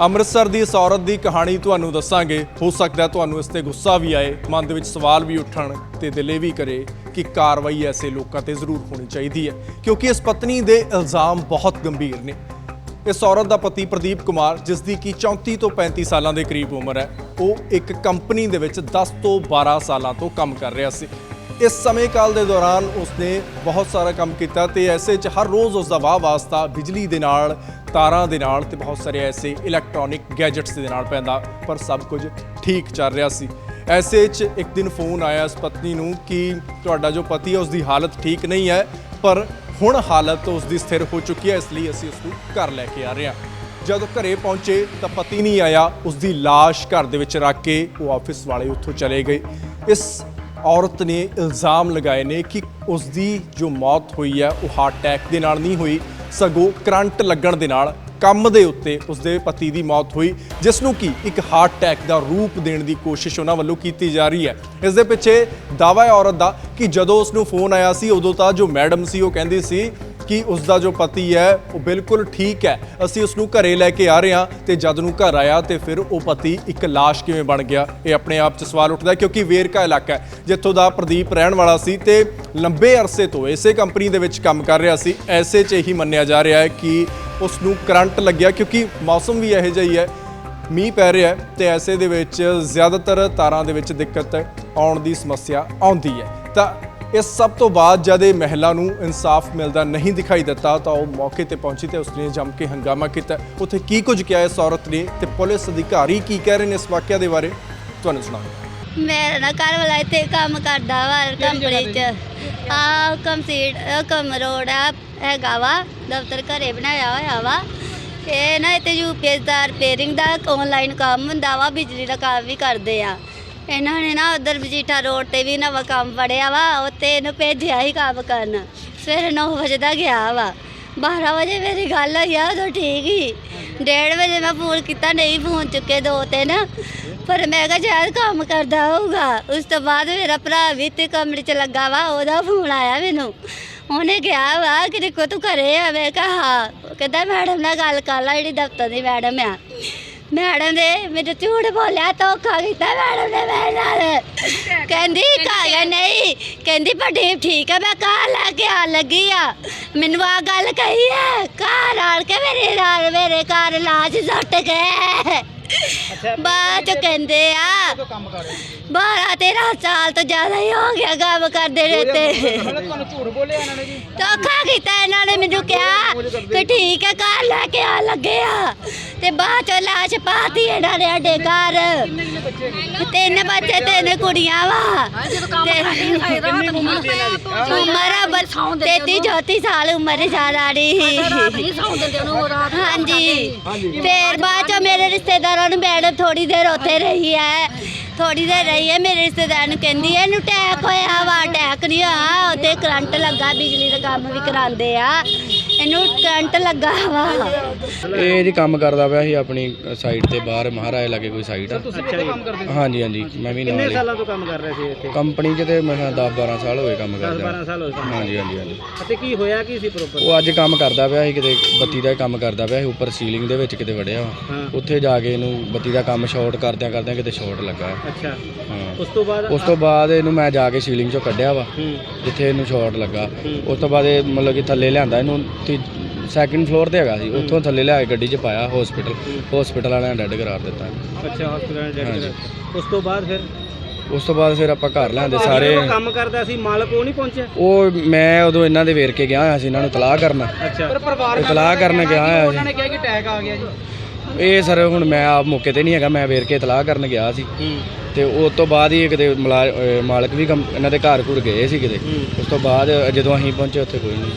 ਅੰਮ੍ਰਿਤਸਰ ਦੀ ਇਸ ਔਰਤ ਦੀ ਕਹਾਣੀ ਤੁਹਾਨੂੰ ਦੱਸਾਂਗੇ। ਹੋ ਸਕਦਾ ਤੁਹਾਨੂੰ ਇਸ ਤੇ ਗੁੱਸਾ ਵੀ ਆਏ, ਮਨ ਦੇ ਵਿੱਚ ਸਵਾਲ ਵੀ ਉੱਠਣ ਤੇ ਦਿਲ ਇਹ ਵੀ ਕਰੇ ਕਿ ਕਾਰਵਾਈ ਐਸੇ ਲੋਕਾਂ ਤੇ ਜ਼ਰੂਰ ਹੋਣੀ ਚਾਹੀਦੀ ਹੈ, ਕਿਉਂਕਿ ਇਸ ਪਤਨੀ ਦੇ ਇਲਜ਼ਾਮ ਬਹੁਤ ਗੰਭੀਰ ਨੇ। ਇਸ ਔਰਤ ਦਾ ਪਤੀ ਪ੍ਰਦੀਪ ਕੁਮਾਰ, ਜਿਸ ਦੀ ਕੀ 34 ਤੋਂ 35 ਸਾਲਾਂ ਦੇ ਕਰੀਬ ਉਮਰ ਹੈ, ਉਹ ਇੱਕ ਕੰਪਨੀ ਦੇ ਵਿੱਚ 10 ਤੋਂ 12 ਸਾਲਾਂ ਤੋਂ ਕੰਮ ਕਰ ਰਿਹਾ ਸੀ। ਇਸ ਸਮੇਂ ਕਾਲ ਦੇ ਦੌਰਾਨ ਉਸਨੇ ਬਹੁਤ ਸਾਰਾ ਕੰਮ ਕੀਤਾ ਤੇ ਐਸੇ 'ਚ ਹਰ ਰੋਜ਼ ਉਸ ਦਾ ਵਾਹ ਵਾਸਤਾ ਬਿਜਲੀ ਦੇ ਨਾਲ, ਤਾਰਾਂ ਦੇ ਨਾਲ ਤੇ ਬਹੁਤ ਸਾਰੇ ਐਸੇ ਇਲੈਕਟ੍ਰੋਨਿਕ ਗੈਜਟਸ ਦੇ ਨਾਲ ਪੈਂਦਾ, ਪਰ ਸਭ ਕੁਝ ਠੀਕ ਚੱਲ ਰਿਹਾ ਸੀ। ਐਸੇ 'ਚ ਇੱਕ ਦਿਨ ਫੋਨ ਆਇਆ ਇਸ ਪਤਨੀ ਨੂੰ ਕਿ ਤੁਹਾਡਾ ਜੋ ਪਤੀ ਹੈ ਉਸ ਦੀ ਹਾਲਤ ਠੀਕ ਨਹੀਂ ਹੈ, ਪਰ ਹੁਣ ਹਾਲਤ ਉਸ ਦੀ ਸਥਿਰ ਹੋ ਚੁੱਕੀ ਹੈ, ਇਸ ਲਈ ਅਸੀਂ ਉਸ ਨੂੰ ਘਰ ਲੈ ਕੇ ਆ ਰਹੇ ਹਾਂ। ਜਦੋਂ ਘਰੇ ਪਹੁੰਚੇ ਤਾਂ ਪਤੀ ਨਹੀਂ ਆਇਆ ਉਸ ਦੀ ਲਾਸ਼ ਘਰ ਦੇ ਵਿੱਚ ਰੱਖ ਕੇ ਉਹ ਆਫਿਸ ਵਾਲੇ ਉੱਥੋਂ ਚਲੇ ਗਏ। ਇਸ ਔਰਤ ਨੇ ਇਲਜ਼ਾਮ ਲਗਾਏ ਨੇ ਕਿ ਉਸ ਦੀ ਜੋ ਮੌਤ ਹੋਈ ਹੈ, ਉਹ ਹਾਰਟ ਅਟੈਕ ਦੇ ਨਾਲ ਨਹੀਂ ਹੋਈ, ਸਗੋਂ ਕਰੰਟ ਲੱਗਣ ਦੇ ਨਾਲ ਕੰਮ ਦੇ ਉੱਤੇ ਉਸਦੇ ਪਤੀ ਦੀ ਮੌਤ ਹੋਈ, ਜਿਸ ਨੂੰ ਕਿ ਇੱਕ ਹਾਰਟ ਅਟੈਕ ਦਾ ਰੂਪ ਦੇਣ ਦੀ ਕੋਸ਼ਿਸ਼ ਉਹਨਾਂ ਵੱਲੋਂ ਕੀਤੀ ਜਾ ਰਹੀ ਹੈ। ਇਸ ਦੇ ਪਿੱਛੇ ਦਾਅਵਾ ਹੈ ਔਰਤ ਦਾ ਕਿ ਜਦੋਂ ਉਸ ਨੂੰ ਫੋਨ ਆਇਆ ਸੀ, ਉਦੋਂ ਤਾਂ ਜੋ ਮੈਡਮ ਸੀ, ਉਹ ਕਹਿੰਦੀ ਸੀ ਕਿ ਉਸ ਦਾ ਜੋ ਪਤੀ ਹੈ, ਉਹ ਬਿਲਕੁਲ ਠੀਕ ਹੈ। ਅਸੀਂ ਉਸ ਨੂੰ ਘਰੇ ਲੈ ਕੇ ਆ ਰਹੇ ਹਾਂ ਤੇ ਜਦ ਨੂੰ ਘਰ ਆਇਆ ਤੇ ਫਿਰ ਉਹ ਪਤੀ ਇੱਕ ਲਾਸ਼ ਕਿਵੇਂ ਬਣ ਗਿਆ, ਇਹ ਆਪਣੇ ਆਪ 'ਚ ਸਵਾਲ ਉੱਠਦਾ ਕਿਉਂਕਿ ਵੇਰਕਾ ਇਲਾਕਾ ਹੈ, ਜਿੱਥੋਂ ਦਾ ਪ੍ਰਦੀਪ ਰਹਿਣ ਵਾਲਾ ਸੀ ਤੇ ਲੰਬੇ ਅਰਸੇ ਤੋਂ ਇਸੇ ਕੰਪਨੀ ਦੇ ਵਿੱਚ ਕੰਮ ਕਰ ਰਿਹਾ ਸੀ। ਐਸੇ 'ਚ ਹੀ ਮੰਨਿਆ ਜਾ ਰਿਹਾ ਹੈ ਕਿ ਉਸ ਨੂੰ ਕਰੰਟ ਲੱਗਿਆ ਕਿਉਂਕਿ ਮੌਸਮ ਵੀ ਇਹੋ ਜਿਹਾ ਹੀ ਹੈ। ਮੀਂਹ ਪੈ ਰਿਹਾ ਹੈ ਤੇ ਐਸੇ ਦੇ ਵਿੱਚ ਜ਼ਿਆਦਾਤਰ ਤਾਰਾਂ ਦੇ ਵਿੱਚ ਦਿੱਕਤ ਆਉਣ ਦੀ ਸਮੱਸਿਆ ਆਉਂਦੀ ਹੈ। ਤਾਂ ਇਸ ਸਭ ਤੋਂ ਬਾਅਦ ਜਦ ਇਹ ਮਹਿਲਾ ਨੂੰ ਇਨਸਾਫ ਮਿਲਦਾ ਨਹੀਂ ਦਿਖਾਈ ਦਿੱਤਾ ਤਾਂ ਉਹ ਮੌਕੇ ਤੇ ਪਹੁੰਚੀ ਤੇ ਉਸਨੇ ਜੰਮ ਕੇ ਹੰਗਾਮਾ ਕੀਤਾ। ਉੱਥੇ ਕੀ ਕੁਝ ਕਿਹਾ ਇਸ ਔਰਤ ਨੇ ਤੇ ਪੁਲਿਸ ਅਧਿਕਾਰੀ ਕੀ ਕਹਿ ਰਹੇ ਨੇ ਇਸ ਵਾਕਿਆ ਦੇ ਬਾਰੇ? ਤੁਹਾਨੂੰ ਸੁਣਾਉਂਗਾ ਮੇਰਾ ਨਾ ਘਰ ਵਾਲਾ ਇੱਥੇ ਕੰਮ ਕਰਦਾ ਵਾ ਕੰਪਨੀ 'ਚ। ਆ ਕੰਸੀਡ ਕਮ ਰੋਡ ਆ ਹੈਗਾ ਵਾ, ਦਫ਼ਤਰ ਘਰੇ ਬਣਾਇਆ ਹੋਇਆ ਵਾ। ਇਹ ਨਾ ਇੱਥੇ ਯੂਪੀਐਸ ਦਾ ਰਿਪੇਅਰਿੰਗ ਦਾ ਆਨਲਾਈਨ ਕੰਮ ਹੁੰਦਾ ਵਾ, ਬਿਜਲੀ ਦਾ ਕੰਮ ਵੀ ਕਰਦੇ ਆ। ਇਹਨਾਂ ਨੇ ਨਾ ਉਧਰ ਬਜੀਠਾ ਰੋਡ ਤੇ ਵੀ ਨਵਾਂ ਕੰਮ ਫੜਿਆ ਵਾ ਉੱਤੇ ਇਹਨੂੰ ਭੇਜਿਆ ਹੀ ਕੰਮ ਕਰਨ। ਸਵੇਰੇ 9 ਵਜੇ ਦਾ ਗਿਆ ਵਾ। 12 ਵਜੇ ਮੇਰੀ ਗੱਲ ਹੋਈ ਆ ਉਦੋਂ ਠੀਕ ਹੀ 1:30 ਵਜੇ ਮੈਂ ਫੋਨ ਕੀਤਾ, ਨਹੀਂ ਫੋਨ ਚੁੱਕੇ ਦੋ ਤਿੰਨ। ਪਰ ਮੈਂ ਕਿਹਾ ਸ਼ਾਇਦ ਕੰਮ ਕਰਦਾ ਹੋਊਗਾ, ਉਸ ਤੋਂ ਬਾਅਦ ਮੇਰਾ ਭਰਾ ਵੀ ਤੇ ਕਮਰੇ 'ਚ ਲੱਗਾ ਵਾ, ਉਹਦਾ ਫੋਨ ਆਇਆ ਮੈਨੂੰ। ਉਹਨੇ ਕਿਹਾ ਵਾ ਕਿ ਦੇਖੋ ਤੂੰ ਘਰੇ ਆ, ਮੈਂ ਕਿਹਾ ਹਾਂ। ਉਹ ਕਹਿੰਦਾ, ਮੈਡਮ ਨਾਲ ਗੱਲ ਕਰ ਲੈ, ਜਿਹੜੀ ਦਫ਼ਤਰ ਦੀ ਮੈਡਮ ਆ। ਮੈਡਮ ਨੇ ਮੈਨੂੰ ਝੂਠ ਬੋਲਿਆ, ਧੋਖਾ ਕੀਤਾ ਮੈਡਮ ਨੇ ਮੇਰੇ ਨਾਲ। ਕਹਿੰਦੀ ਕਾਇਆ ਨਹੀਂ। ਕਹਿੰਦੀ ਪ੍ਰਦੀਪ ਠੀਕ ਹੈ ਮੈਂ ਘਰ ਲੈ ਕੇ ਆ ਲੱਗੀ ਆ। ਮੈਨੂੰ ਆ ਗੱਲ ਕਹੀ ਹੈ ਘਰ ਆਣ ਕੇ ਮੇਰੇ ਨਾਲ, ਮੇਰੇ ਘਰ ਲਾਜ ਸੁੱਟ ਗਏ। ਬਾਅਦ ਚ ਕਹਿੰਦੇ ਆ 12 13 ਸਾਲ ਤੋਂ ਜ਼ਿਆਦਾ ਹੀ ਹੋ ਗਿਆ ਕੰਮ ਕਰਦੇ ਰਹਤੇ ਤੁਹਾਨੂੰ ਝੂਠ ਬੋਲਿਆ ਇਹਨਾਂ ਨੇ ਜੀ। ਧੋਖਾ ਕੀਤਾ ਇਹਨਾਂ ਨੇ ਮੈਨੂੰ ਕਿਹਾ ਕਿ ਠੀਕ ਹੈ ਘਰ ਲੈ ਕੇ ਆ ਲੱਗੇ ਆ। ਤੇ ਬਾਅਦ ਚ ਲਾਸ਼ ਪਾਤੀ ਇਹਨਾਂ ਨੇ ਸਾਡੇ ਘਰ। ਤਿੰਨ ਬੱਚੇ, ਤਿੰਨ ਕੁੜੀਆਂ ਵਾ। ਤੇ ਉਮਰ ਆ ਬਸ 33 34 ਸਾਲ ਉਮਰ ਸਾਰੀ ਹਾਂਜੀ। ਫੇਰ ਬਾਅਦ ਚ ਮੇਰੇ ਰਿਸ਼ਤੇਦਾਰਾਂ ਨੂੰ ਮੈਡਮ ਥੋੜੀ ਦੇਰ ਉੱਥੇ ਰਹੀ ਹੈ ਥੋੜੀ ਦੇਰ ਰਹੀ ਹੈ ਮੇਰੇ ਰਿਸ਼ਤੇਦਾਰ ਨੂੰ ਕਹਿੰਦੀ ਹੈ ਇਹਨੂੰ ਅਟੈਕ ਹੋਇਆ ਵਾ ਅਟੈਕ ਨਹੀਂ ਆ ਉੱਤੇ ਕਰੰਟ ਲੱਗਾ, ਬਿਜਲੀ ਦਾ ਕੰਮ ਵੀ ਕਰਾਉਂਦੇ ਆ। ਇਹਨੂੰ ਕਰੰਟ ਲੱਗਾ ਵਾ। ਇਹ ਜੀ ਕੰਮ ਕਰਦਾ ਪਿਆ ਸੀ ਆਪਣੀ ਸਾਈਡ ਤੇ ਬਾਹਰ ਮਹਾਰਾਜ ਲਾਗੇ ਕੋਈ ਸਾਈਟ ਆ। ਤੁਸੀਂ ਕਿੱਥੇ ਕੰਮ ਕਰਦੇ ਹੋ ਹਾਂਜੀ ਹਾਂਜੀ ਮੈਂ ਵੀ ਨਾਲ ਕਿੰਨੇ ਹੀ। ਸਾਲਾਂ ਤੋਂ ਕੰਮ ਕਰ ਰਹੇ ਸੀ ਇੱਥੇ? ਕੰਪਨੀ 'ਚ ਤੇ ਮੈਂ 10 12 ਸਾਲ ਹੋਏ ਕੰਮ 10 ਕਰਦਾ 12 ਸਾਲ ਹੋਏ ਕੰਮ ਹਾਂਜੀ ਹਾਂਜੀ ਹਾਂਜੀ। ਅਤੇ ਕੀ ਹੋਇਆ ਕੀ ਸੀ ਪ੍ਰੋਪਰ ਉਹ ਅੱਜ ਕੰਮ ਕਰਦਾ ਪਿਆ ਸੀ ਕਿਤੇ ਬੱਤੀ ਦਾ ਕੰਮ ਕਰਦਾ ਪਿਆ ਸੀ ਉੱਪਰ ਸੀਲਿੰਗ ਦੇ ਵਿੱਚ ਕਿਤੇ ਵੜਿਆ ਵਾ। ਹਾਂ। ਉੱਥੇ ਜਾ ਕੇ ਇਹਨੂੰ ਬੱਤੀ ਦਾ ਕੰਮ ਸ਼ਾਰਟ ਕਰਦਿਆਂ ਕਰਦਿਆਂ ਕਿਤੇ ਸ਼ਾਰਟ ਲੱਗਾ। ਅੱਛਾ। ਹਾਂ। ਉਸ ਤੋਂ ਬਾਅਦ? ਉਸ ਤੋਂ ਬਾਅਦ ਇਹਨੂੰ ਮੈਂ ਜਾ ਕੇ ਸੀਲਿੰਗ 'ਚੋਂ ਕੱਢਿਆ ਵਾ ਹੂੰ। ਜਿੱਥੇ ਇਹਨੂੰ ਸ਼ਾਰਟ ਲੱਗਾ। ਉਸ ਤੋਂ ਬਾਅਦ ਇਹ ਮਤਲਬ ਕਿ ਥੱਲੇ ਲਿਆਂਦਾ ਇਹਨੂੰ ਸੈਕਿੰਡ ਫਲੋਰ ਤੇ ਹੈਗਾ ਸੀ ਉੱਥੋਂ ਥੱਲੇ ਲਿਆ ਕੇ ਗੱਡੀ 'ਚ ਪਾਇਆ ਹਸਪੀਟਲ ਹਸਪੀਟਲ ਵਾਲਿਆਂ ਨੇ ਡੈਡ ਕਰਾਰ ਦਿੱਤਾ। ਅੱਛਾ ਹਸਪੀਟਲ ਡੈਡ ਹਾਂਜੀ। ਉਸ ਤੋਂ ਬਾਅਦ ਫਿਰ? ਉਸ ਤੋਂ ਬਾਅਦ ਫਿਰ ਆਪਾਂ ਘਰ ਲਿਆਂਦੇ ਸਾਰੇ। ਜਦੋਂ ਕੰਮ ਕਰਦਾ ਸੀ ਮਾਲਕ ਉਹ ਨਹੀਂ ਪਹੁੰਚਿਆ? ਉਹ ਮੈਂ ਉਦੋਂ ਇਹਨਾਂ ਦੇ ਵੇਰਕੇ ਗਿਆ ਹੋਇਆ ਸੀ ਇਹਨਾਂ ਨੂੰ ਤਲਾਹ ਕਰਨ। ਅੱਛਾ। ਪਰ ਪਰਿਵਾਰ ਇਤਲਾਹ ਕਰਨ ਗਿਆ ਹੋਇਆ ਸੀ ਨੇ ਕਿਹਾ ਕਿ ਅਟੈਕ ਆ ਗਿਆ ਜੀ? ਇਹ ਸਰ ਹੁਣ ਮੈਂ ਆਪ ਮੌਕੇ ਤੇ ਨਹੀਂ ਹੈਗਾ ਮੈਂ ਵੇਰਕੇ ਇਤਲਾਹ ਕਰਨ ਗਿਆ ਸੀ। ਹੂੰ। ਤੇ ਉਸ ਤੋਂ ਬਾਅਦ ਹੀ ਕਿਤੇ ਮੁਲਾ- ਅਹ ਮਾਲਕ ਵੀ ਕੰਮ- ਇਹਨਾਂ ਦੇ ਘਰ ਘੁਰ ਗਏ ਸੀ ਕਿਤੇ। ਉਸ ਤੋਂ ਬਾਅਦ ਜਦੋਂ ਅਸੀਂ ਪਹੁੰਚੇ ਉੱਥੇ ਕੋਈ ਨਹੀਂ।